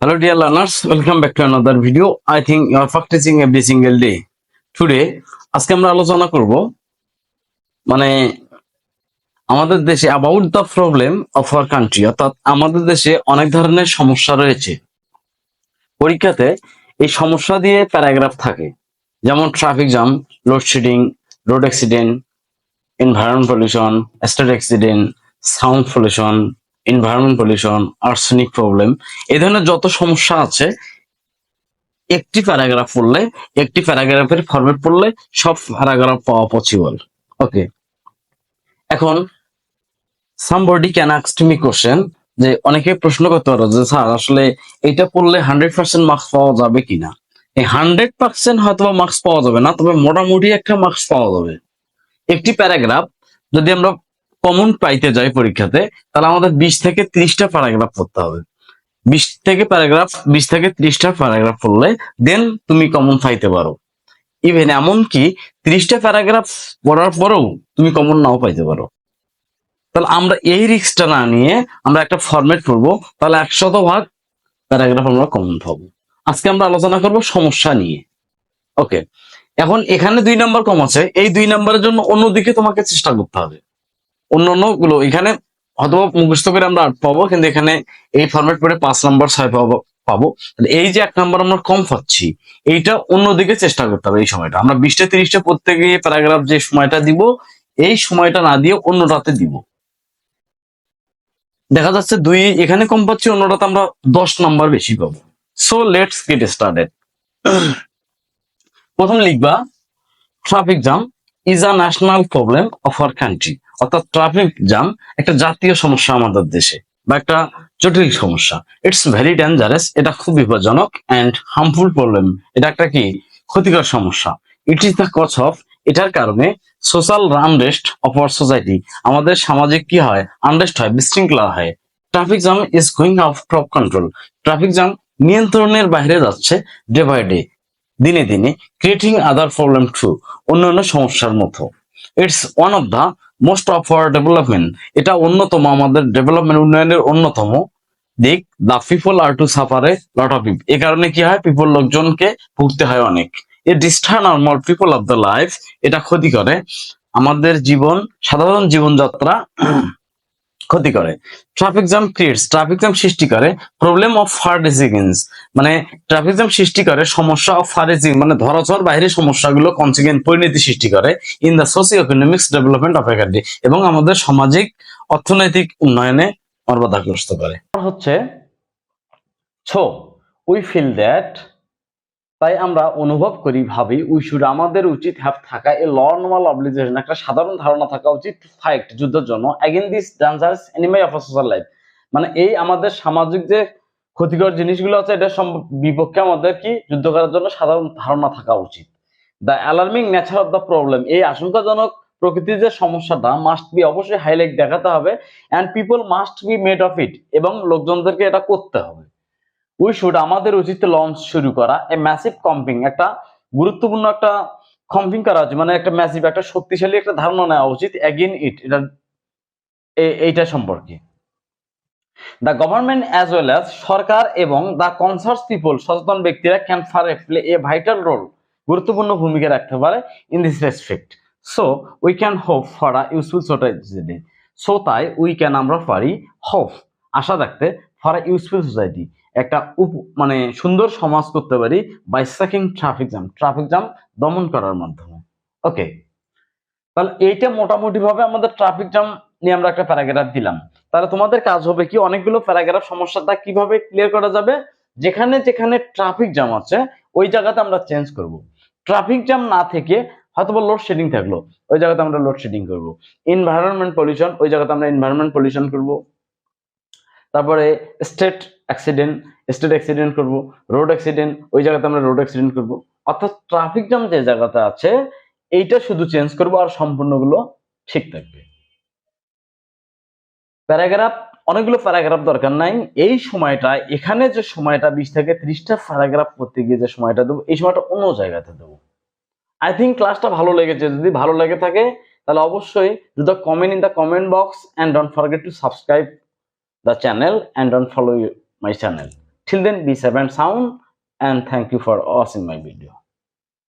Hello, dear learners. Welcome back to another video. I think you are practicing every single day. Today, আজকে আমরা আলোচনা করব মানে আমাদের দেশে about the problem of our country অর্থাৎ আমাদের দেশে অনেক ধরনের সমস্যা রয়েছে পরীক্ষাতে এই সমস্যা দিয়ে প্যারাগ্রাফ থাকে যেমন traffic jam load shedding road accident environment pollution state accident sound pollution environment pollution arsenic problem এই ধরনের যত সমস্যা আছে, একটি প্যারাগ্রাফ পড়লে, একটি প্যারাগ্রাফের ফরম্যাট পড়লে সব প্যারাগ্রাফ পাওয়া পসিবল ওকে এখন somebody can ask me question যে অনেকে প্রশ্ন করতে পারো যে, স্যার, আসলে এটা পড়লে হান্ড্রেড পার্সেন্ট মার্কস পাওয়া যাবে কিনা? এই হান্ড্রেড পার্সেন্ট হয়তো মার্কস পাওয়া যাবে না, তবে মোটামুটি একটা মার্কস পাওয়া যাবে। একটি প্যারাগ্রাফ যদি আমরা কমন পাইতে যাই পরীক্ষাতে, তাহলে আমাদের বিশ থেকে ত্রিশটা প্যারাগ্রাফ পড়তে হবে। বিশ থেকে প্যারাগ্রাফ বিশ থেকে ত্রিশটা প্যারাগ্রাফ পড়লে দেন তুমি কমন পাইতে পারো। ইভেন এমনকি ত্রিশটা প্যারাগ্রাফ পড়ার পরেও তুমি কমন নাও পাইতে পারো। তাহলে আমরা এই রিস্কটা না নিয়ে আমরা একটা ফরম্যাট করব, তাহলে একশত ভাগ প্যারাগ্রাফ আমরা কমন পাবো। আজকে আমরা আলোচনা করব সমস্যা নিয়ে। ওকে এখন এখানে দুই নাম্বার কম আছে, এই দুই নাম্বারের জন্য অন্যদিকে তোমাকে চেষ্টা করতে হবে। অন্য অন্যগুলো, এখানে হয়তো মুখস্থ করে আমরা আট পাবো, কিন্তু এখানে এই ফরম্যাট পড়ে পাঁচ নাম্বার ছয় পাবো পাবো। এই যে এক নাম্বার আমরা কম পাচ্ছি, এইটা অন্যদিকে চেষ্টা করতে হবে এই সময়টা। আমরা বিশটা, তিরিশটা পড়তে গিয়ে প্যারাগ্রাফ যে সময়টা দিব, এই সময়টা না দিয়ে অন্যটাতে দিব। দেখা যাচ্ছে দুই, এখানে কম পাচ্ছি অন্যটাতে আমরা দশ নাম্বার বেশি পাবো। সো লেটস গেট স্টার্টেড প্রথম লিখবা traffic jam is a national problem of our country অর্থাৎ ট্রাফিক জ্যাম একটা জাতীয় সমস্যা আমাদের দেশে বা একটা জটিল সমস্যা। ইটস ভেরি ডেঞ্জারাস এটা খুব বিপজ্জনক অ্যান্ড হার্মফুল প্রবলেম এটা একটা কি? ক্ষতিকর সমস্যা। It is the cause of এটার কারণে social unrest of our society আমাদের সামাজিক কি হয়? আনরেস্ট হয়, বিশৃঙ্খলা হয়। Traffic jam is going of control traffic jam নিয়ন্ত্রণের বাইরে যাচ্ছে ডে বাই ডে দিনে দিনে ক্রিয়েটিং আদার প্রবলেম টু অন্যান্য সমস্যার মতো। It's one of the most of our development এটা অন্যতম, আমাদের ডেভেলপমেন্ট উন্নয়নের অন্যতম দিক। The people are to suffer a lot of এ কারণে কি হয়? পিপল লোকজনকে ভুগতে হয় অনেক। A disturb normal people of the life এটা ক্ষতি করে। আমাদের জীবন, সাধারণ জীবনযাত্রা ক্ষতি করে। Traffic jam creates traffic jam সৃষ্টি করে প্রবলেম অফ ফার ডিসিগেন্স মানে ট্রাফিক জ্যাম সৃষ্টি করে সমস্যা অফ ফারেজিং মানে ধরাচর বাইরে সমস্যাগুলো কনসিকুয়েন্ট পরিণতি সৃষ্টি করে in the socio economics development of a country এবং আমাদের সামাজিক, অর্থনৈতিক উন্নয়নে বাধাগ্রস্ত করে। হচ্ছে ছো উই ফিল দ্যাট তাই আমরা অনুভব করি, ভাবি, উই শুড আমাদের উচিত হ্যাভ থাকা, এ নর্মাল অবলিগেশন একটা সাধারণ ধারণা থাকা উচিত ফাইট যুদ্ধের জন্য again this dangerous enemy of social life মানে এই আমাদের সামাজিক যে ক্ষতিকর জিনিসগুলো আছে, এটা বিপক্ষে আমাদের কি যুদ্ধ করার জন্য সাধারণ ধারণা থাকা উচিত? The alarming nature of the problem এই আশঙ্কাজনক প্রকৃতির যে সমস্যাটা মাস্ট বি অবশ্যই হাইলাইট দেখাতে হবে and people must be made of it এবং লোকজনদেরকে এটা করতে হবে। উই শুড আমাদের উচিত লঞ্চ শুরু করা, এ ম্যাসিভ কম্পিং একটা গুরুত্বপূর্ণ একটা কম্পিং করা উচিত মানে একটা ম্যাসিভ একটা শক্তিশালী একটা ধারণা নেওয়া উচিত অ্যাগেন ইট এটা এইটা সম্পর্কে। The government as well as সরকার এবং দ্য কনসার্স পিপল সচেতন ব্যক্তিরা can far play a vital role গুরুত্বপূর্ণ ভূমিকা রাখতে পারে in this respect so we can hope for a useful society so তাই উই ক্যান আমরা পারি হোপ আশা রাখতে ফর আ ইউজফুল সোসাইটি একটা উপ মানে সুন্দর সমাজ করতে পারি by seeking traffic jam traffic jam দমন করার মাধ্যমে। ওকে তাহলে এইটা মোটামুটি ভাবে আমাদের ট্রাফিক জ্যাম নিয়ে আমরা একটা প্যারাগ্রাফ দিলাম। তাহলে তোমাদের কাজ হবে কি, অনেকগুলো প্যারাগ্রাফ সমস্যাটা কীভাবে ক্লিয়ার করা যাবে? যেখানে যেখানে ট্রাফিক জ্যাম আছে, ওই জায়গাতে আমরা চেঞ্জ করব। ট্রাফিক জ্যাম না থেকে হয়তো বা লোড শেডিং থাকল, ওই জায়গাতে আমরা লোড শেডিং করব। এনভায়রনমেন্ট পলিউশন ওই জায়গাতে আমরা এনভায়রনমেন্ট পলিউশন করব। তারপরে স্টেট অ্যাক্সিডেন্ট স্টেট অ্যাক্সিডেন্ট করব রোড অ্যাক্সিডেন্ট ওই জায়গাতে আমরা রোড অ্যাক্সিডেন্ট করব। অর্থাৎ ট্রাফিক জ্যাম যে জায়গাতে আছে, এইটা শুধু চেঞ্জ করব আর সম্পূর্ণগুলো ঠিক থাকবে। প্যারাগ্রাফ অনেকগুলো প্যারাগ্রাফ দরকার নাই। এই সময়টা, এখানে যে সময়টা, বিশ থেকে ত্রিশটা প্যারাগ্রাফ করতে গিয়ে যে সময়টা দেবো, এই সময়টা অন্য জায়গাতে দেবো। আই থিঙ্ক ক্লাসটা ভালো লেগেছে। যদি ভালো লেগে থাকে, তাহলে অবশ্যই do the comment in the comment box and don't forget to subscribe the channel and don't follow you- my channel. Till then be safe and sound and thank you for watching my video